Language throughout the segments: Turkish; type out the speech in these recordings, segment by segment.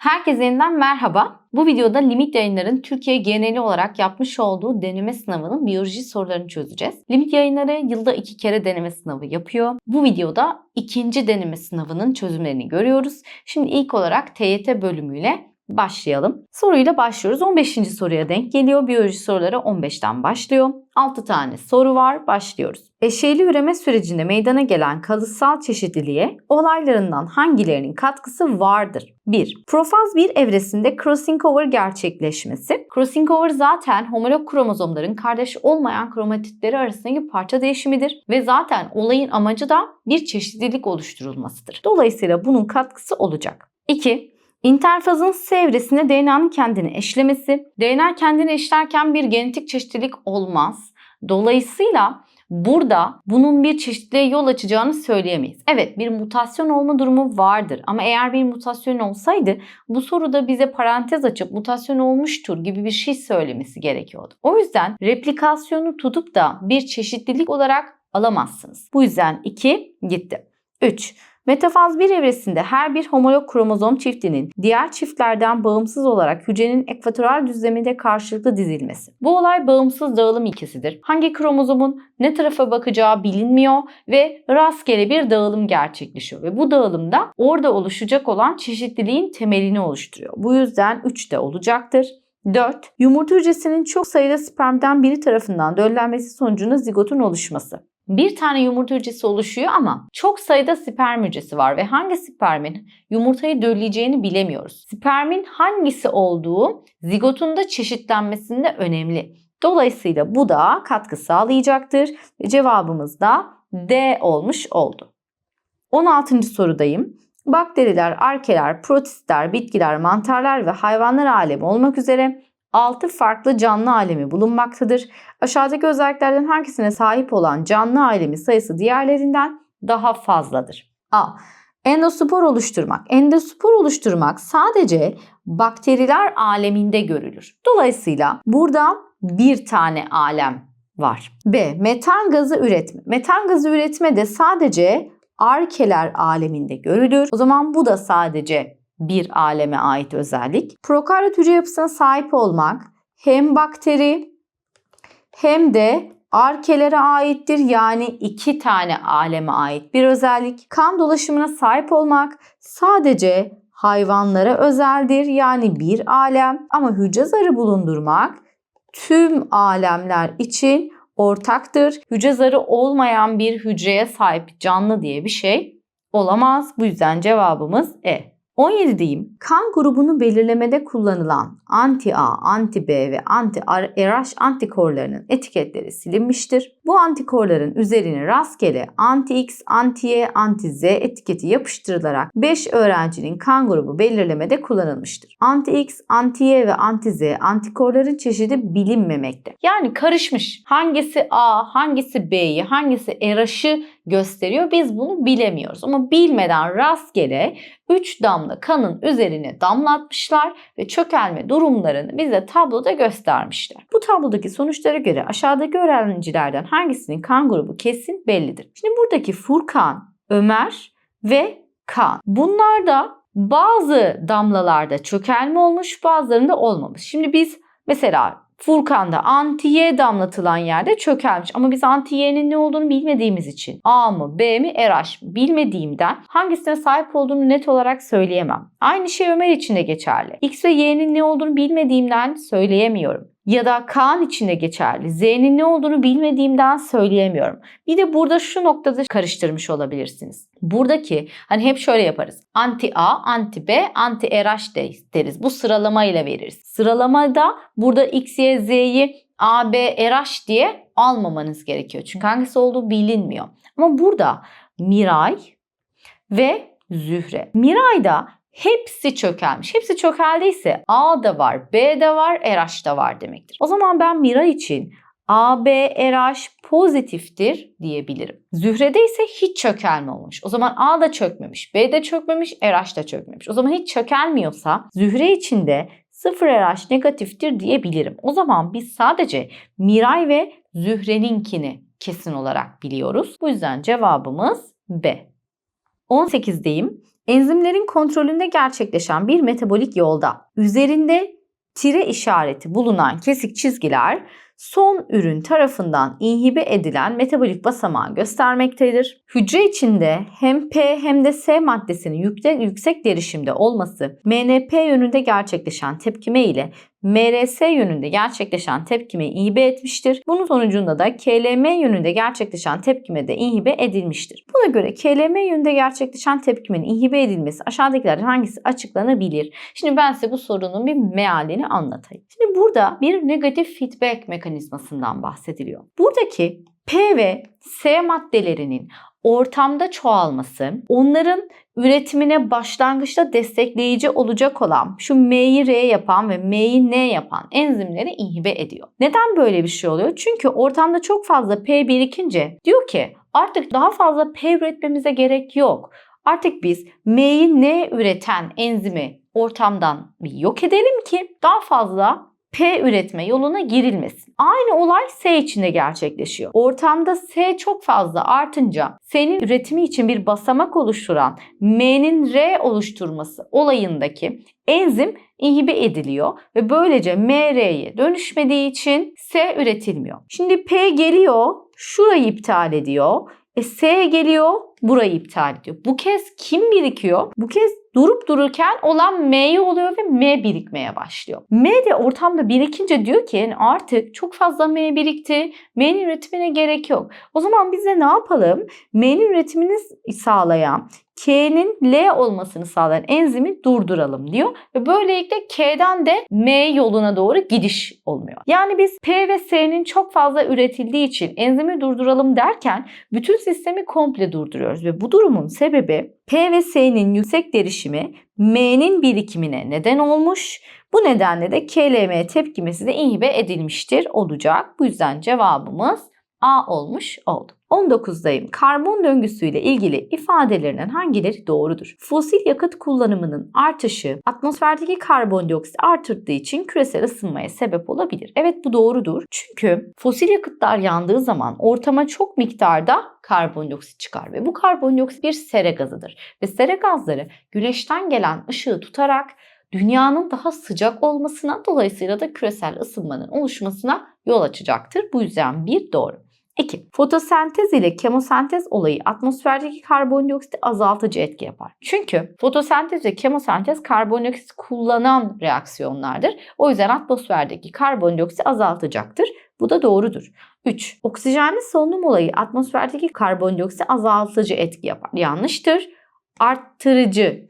Herkese yeniden merhaba. Bu videoda Limit Yayınları'nın Türkiye geneli olarak yapmış olduğu deneme sınavının biyoloji sorularını çözeceğiz. Limit Yayınları yılda iki kere deneme sınavı yapıyor. Bu videoda ikinci deneme sınavının çözümlerini görüyoruz. Şimdi ilk olarak TYT bölümüyle başlayalım. Soruyla başlıyoruz. 15. soruya denk geliyor. Biyoloji soruları 15'ten başlıyor. 6 tane soru var. Başlıyoruz. Eşeyli üreme sürecinde meydana gelen kalıtsal çeşitliliğe olaylarından hangilerinin katkısı vardır? 1. Profaz bir evresinde crossing over gerçekleşmesi. Crossing over zaten homolog kromozomların kardeş olmayan kromatitleri arasındaki parça değişimidir ve zaten olayın amacı da bir çeşitlilik oluşturulmasıdır. Dolayısıyla bunun katkısı olacak. 2. İnterfazın S evresinde DNA'nın kendini eşlemesi. DNA kendini eşlerken bir genetik çeşitlilik olmaz. Dolayısıyla burada bunun bir çeşitliliğe yol açacağını söyleyemeyiz. Evet bir mutasyon olma durumu vardır ama eğer bir mutasyon olsaydı bu soruda bize parantez açıp mutasyon olmuştur gibi bir şey söylemesi gerekiyordu. O yüzden replikasyonu tutup da bir çeşitlilik olarak alamazsınız. Bu yüzden 2 gitti. 3. Metafaz bir evresinde her bir homolog kromozom çiftinin diğer çiftlerden bağımsız olarak hücrenin ekvatoral düzleminde karşılıklı dizilmesi. Bu olay bağımsız dağılım ilkesidir. Hangi kromozomun ne tarafa bakacağı bilinmiyor ve rastgele bir dağılım gerçekleşiyor ve bu dağılımda orada oluşacak olan çeşitliliğin temelini oluşturuyor. Bu yüzden 3 de olacaktır. 4. Yumurta hücresinin çok sayıda spermden biri tarafından döllenmesi sonucunda zigotun oluşması bir tane yumurta hücresi oluşuyor ama çok sayıda sperm hücresi var ve hangi spermin yumurtayı dölleyeceğini bilemiyoruz. Spermin hangisi olduğu zigotun da çeşitlenmesinde önemli. Dolayısıyla bu da katkı sağlayacaktır cevabımız da D olmuş oldu. 16. sorudayım. Bakteriler, arkeler, protistler, bitkiler, mantarlar ve hayvanlar alemi olmak üzere 6 farklı canlı alemi bulunmaktadır. Aşağıdaki özelliklerden hangisine sahip olan canlı alemi sayısı diğerlerinden daha fazladır? A. Endospor oluşturmak. Endospor oluşturmak sadece bakteriler aleminde görülür. Dolayısıyla burada bir tane alem var. B. Metan gazı üretme. Metan gazı üretme de sadece arkeler aleminde görülür. O zaman bu da sadece bir aleme ait özellik. Prokaryot hücre yapısına sahip olmak hem bakteri hem de arkelere aittir. Yani iki tane aleme ait bir özellik. Kan dolaşımına sahip olmak sadece hayvanlara özeldir. Yani bir alem ama hücre zarı bulundurmak tüm alemler için ortaktır. Hücre zarı olmayan bir hücreye sahip canlı diye bir şey olamaz. Bu yüzden cevabımız E. 17'deyim. Kan grubunu belirlemede kullanılan anti-A, anti-B ve anti-RH antikorlarının etiketleri silinmiştir. Bu antikorların üzerine rastgele anti-X, anti-Y, anti-Z etiketi yapıştırılarak 5 öğrencinin kan grubu belirlemede kullanılmıştır. Anti-X, anti-Y ve anti-Z antikorların çeşidi bilinmemekte. Yani karışmış. Hangisi A, hangisi B'yi, hangisi RH'ı gösteriyor. Biz bunu bilemiyoruz. Ama bilmeden rastgele 3 damla kanın üzerine damlatmışlar ve çökelme durumlarını bize tabloda göstermişler. Bu tablodaki sonuçlara göre aşağıdaki öğrencilerden hangisinin kan grubu kesin bellidir. Şimdi buradaki Furkan, Ömer ve Kaan. Bunlar da bazı damlalarda çökelme olmuş bazılarında olmamış. Şimdi biz mesela Furkan'da anti-Y damlatılan yerde çökelmiş. Ama biz anti-Y'nin ne olduğunu bilmediğimiz için A mı B mi RH mı bilmediğimden hangisine sahip olduğunu net olarak söyleyemem. Aynı şey Ömer için de geçerli. X ve Y'nin ne olduğunu bilmediğimden söyleyemiyorum ya da Kaan için de geçerli. Z'nin ne olduğunu bilmediğimden söyleyemiyorum. Bir de burada şu noktada karıştırmış olabilirsiniz. Buradaki hani hep şöyle yaparız. Anti A, anti B, anti RH deriz. Bu sıralamayla veririz. Sıralamada burada X, Y, Z'yi A, B, RH diye almamanız gerekiyor. Çünkü hangisi olduğu bilinmiyor. Ama burada Miray ve Zühre. Miray'da hepsi çökelmiş. Hepsi çökeldiyse A da var, B de var, RH da var demektir. O zaman ben Mira için A, B, RH pozitiftir diyebilirim. Zühre'de ise hiç çökelme olmuş. O zaman A da çökmemiş, B de çökmemiş, RH da çökmemiş. O zaman hiç çökelmiyorsa Zühre için de 0 RH negatiftir diyebilirim. O zaman biz sadece Miray ve Zühre'ninkini kesin olarak biliyoruz. Bu yüzden cevabımız B. 18'deyim. Enzimlerin kontrolünde gerçekleşen bir metabolik yolda üzerinde tire işareti bulunan kesik çizgiler son ürün tarafından inhibe edilen metabolik basamağı göstermektedir. Hücre içinde hem P hem de S maddesinin yükle, yüksek derişimde olması MNP yönünde gerçekleşen tepkime ile MRS yönünde gerçekleşen tepkimeyi inhibe etmiştir. Bunun sonucunda da KLM yönünde gerçekleşen tepkime de inhibe edilmiştir. Buna göre KLM yönünde gerçekleşen tepkimenin inhibe edilmesi aşağıdakilerden hangisi açıklanabilir? Şimdi ben size bu sorunun bir mealini anlatayım. Şimdi burada bir negatif feedback mekanizmasından bahsediliyor. Buradaki P ve S maddelerinin ortamda çoğalması, onların üretimine başlangıçta destekleyici olacak olan şu M'yi R yapan ve M'yi N yapan enzimleri inhibe ediyor. Neden böyle bir şey oluyor? Çünkü ortamda çok fazla P birikince diyor ki artık daha fazla P üretmemize gerek yok. Artık biz M'yi N üreten enzimi ortamdan bir yok edelim ki daha fazla P üretme yoluna girilmesin. Aynı olay S içinde gerçekleşiyor. Ortamda S çok fazla artınca S'nin üretimi için bir basamak oluşturan M'nin R oluşturması olayındaki enzim inhibe ediliyor ve böylece MR'ye dönüşmediği için S üretilmiyor. Şimdi P geliyor, şurayı iptal ediyor. E S geliyor, burayı iptal ediyor. Bu kez kim birikiyor? Bu kez durup dururken olan M'ye oluyor ve M birikmeye başlıyor. M de ortamda birikince diyor ki yani artık çok fazla M birikti. M'nin üretimine gerek yok. O zaman biz de ne yapalım? M'nin üretimini sağlayan K'nin L olmasını sağlayan enzimi durduralım diyor. Ve böylelikle K'den de M yoluna doğru gidiş olmuyor. Yani biz P ve S'nin çok fazla üretildiği için enzimi durduralım derken bütün sistemi komple durduruyoruz. Ve bu durumun sebebi P ve S'nin yüksek derişimi M'nin birikimine neden olmuş. Bu nedenle de KLM tepkimesi de inhibe edilmiştir olacak. Bu yüzden cevabımız A olmuş oldu. 19'dayım. Karbon döngüsüyle ilgili ifadelerinin hangileri doğrudur? Fosil yakıt kullanımının artışı atmosferdeki karbondioksit artırdığı için küresel ısınmaya sebep olabilir. Evet bu doğrudur. Çünkü fosil yakıtlar yandığı zaman ortama çok miktarda karbondioksit çıkar ve bu karbondioksit bir sera gazıdır. Ve sera gazları güneşten gelen ışığı tutarak dünyanın daha sıcak olmasına dolayısıyla da küresel ısınmanın oluşmasına yol açacaktır. Bu yüzden bir doğru. 2. Fotosentez ile kemosentez olayı atmosferdeki karbondioksiti azaltıcı etki yapar. Çünkü fotosentez ve kemosentez karbondioksit kullanan reaksiyonlardır. O yüzden atmosferdeki karbondioksit azaltacaktır. Bu da doğrudur. 3. Oksijenli solunum olayı atmosferdeki karbondioksit azaltıcı etki yapar. Yanlıştır. Arttırıcı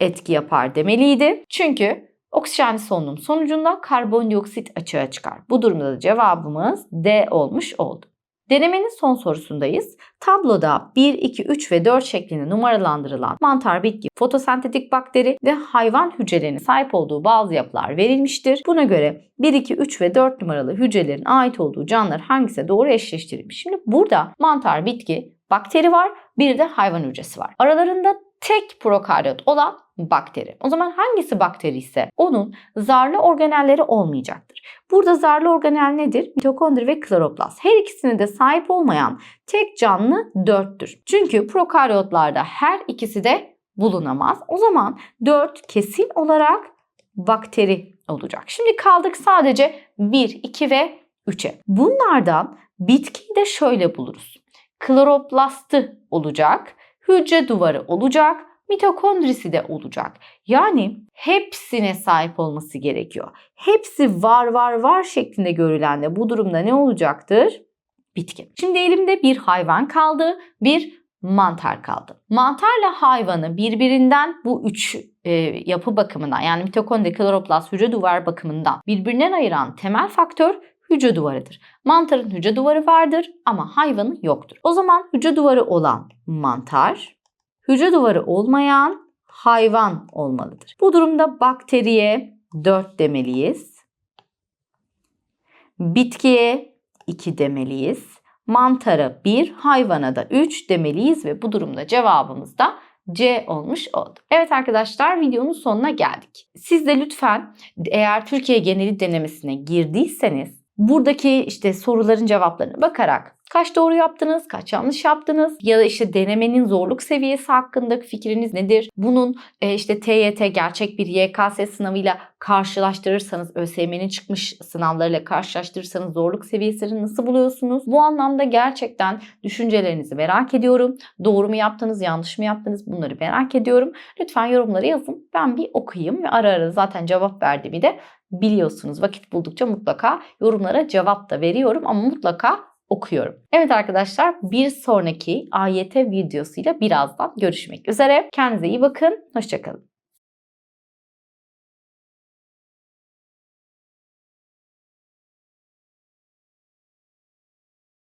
etki yapar demeliydi. Çünkü oksijenli solunum sonucunda karbondioksit açığa çıkar. Bu durumda da cevabımız D olmuş oldu. Denemenin son sorusundayız. Tabloda 1, 2, 3 ve 4 şeklinde numaralandırılan mantar, bitki, fotosentetik bakteri ve hayvan hücrelerinin sahip olduğu bazı yapılar verilmiştir. Buna göre 1, 2, 3 ve 4 numaralı hücrelerin ait olduğu canlılar hangisi doğru eşleştirilmiş? Şimdi burada mantar, bitki, bakteri var, bir de hayvan hücresi var. Aralarında tek prokaryot olan bakteri. O zaman hangisi bakteri ise onun zarlı organelleri olmayacaktır. Burada zarlı organel nedir? Mitokondri ve kloroplast. Her ikisine de sahip olmayan tek canlı dörttür. Çünkü prokaryotlarda her ikisi de bulunamaz. O zaman 4 kesin olarak bakteri olacak. Şimdi kaldık sadece 1, 2 ve 3'e. Bunlardan bitkiyi de şöyle buluruz. Kloroplastı olacak, hücre duvarı olacak, mitokondrisi de olacak. Yani hepsine sahip olması gerekiyor. Hepsi var var var şeklinde görülen de bu durumda ne olacaktır? Bitki. Şimdi elimde bir hayvan kaldı, bir mantar kaldı. Mantarla hayvanı birbirinden bu üç e, yapı bakımından yani mitokondri, kloroplast, hücre duvar bakımından birbirinden ayıran temel faktör hücre duvarıdır. Mantarın hücre duvarı vardır ama hayvanın yoktur. O zaman hücre duvarı olan mantar, hücre duvarı olmayan hayvan olmalıdır. Bu durumda bakteriye 4 demeliyiz. Bitkiye 2 demeliyiz. Mantara 1, hayvana da 3 demeliyiz ve bu durumda cevabımız da C olmuş oldu. Evet arkadaşlar videonun sonuna geldik. Siz de lütfen eğer Türkiye geneli denemesine girdiyseniz buradaki işte soruların cevaplarına bakarak kaç doğru yaptınız, kaç yanlış yaptınız ya da işte denemenin zorluk seviyesi hakkındaki fikriniz nedir? Bunun e, işte TYT gerçek bir YKS sınavıyla karşılaştırırsanız ÖSYM'nin çıkmış sınavlarıyla karşılaştırırsanız zorluk seviyesini nasıl buluyorsunuz? Bu anlamda gerçekten düşüncelerinizi merak ediyorum. Doğru mu yaptınız, yanlış mı yaptınız bunları merak ediyorum. Lütfen yorumlara yazın. Ben bir okuyayım ve ara ara zaten cevap verdiğimi de biliyorsunuz. Vakit buldukça mutlaka yorumlara cevap da veriyorum ama mutlaka okuyorum. Evet arkadaşlar bir sonraki AYT videosuyla birazdan görüşmek üzere. Kendinize iyi bakın. Hoşçakalın.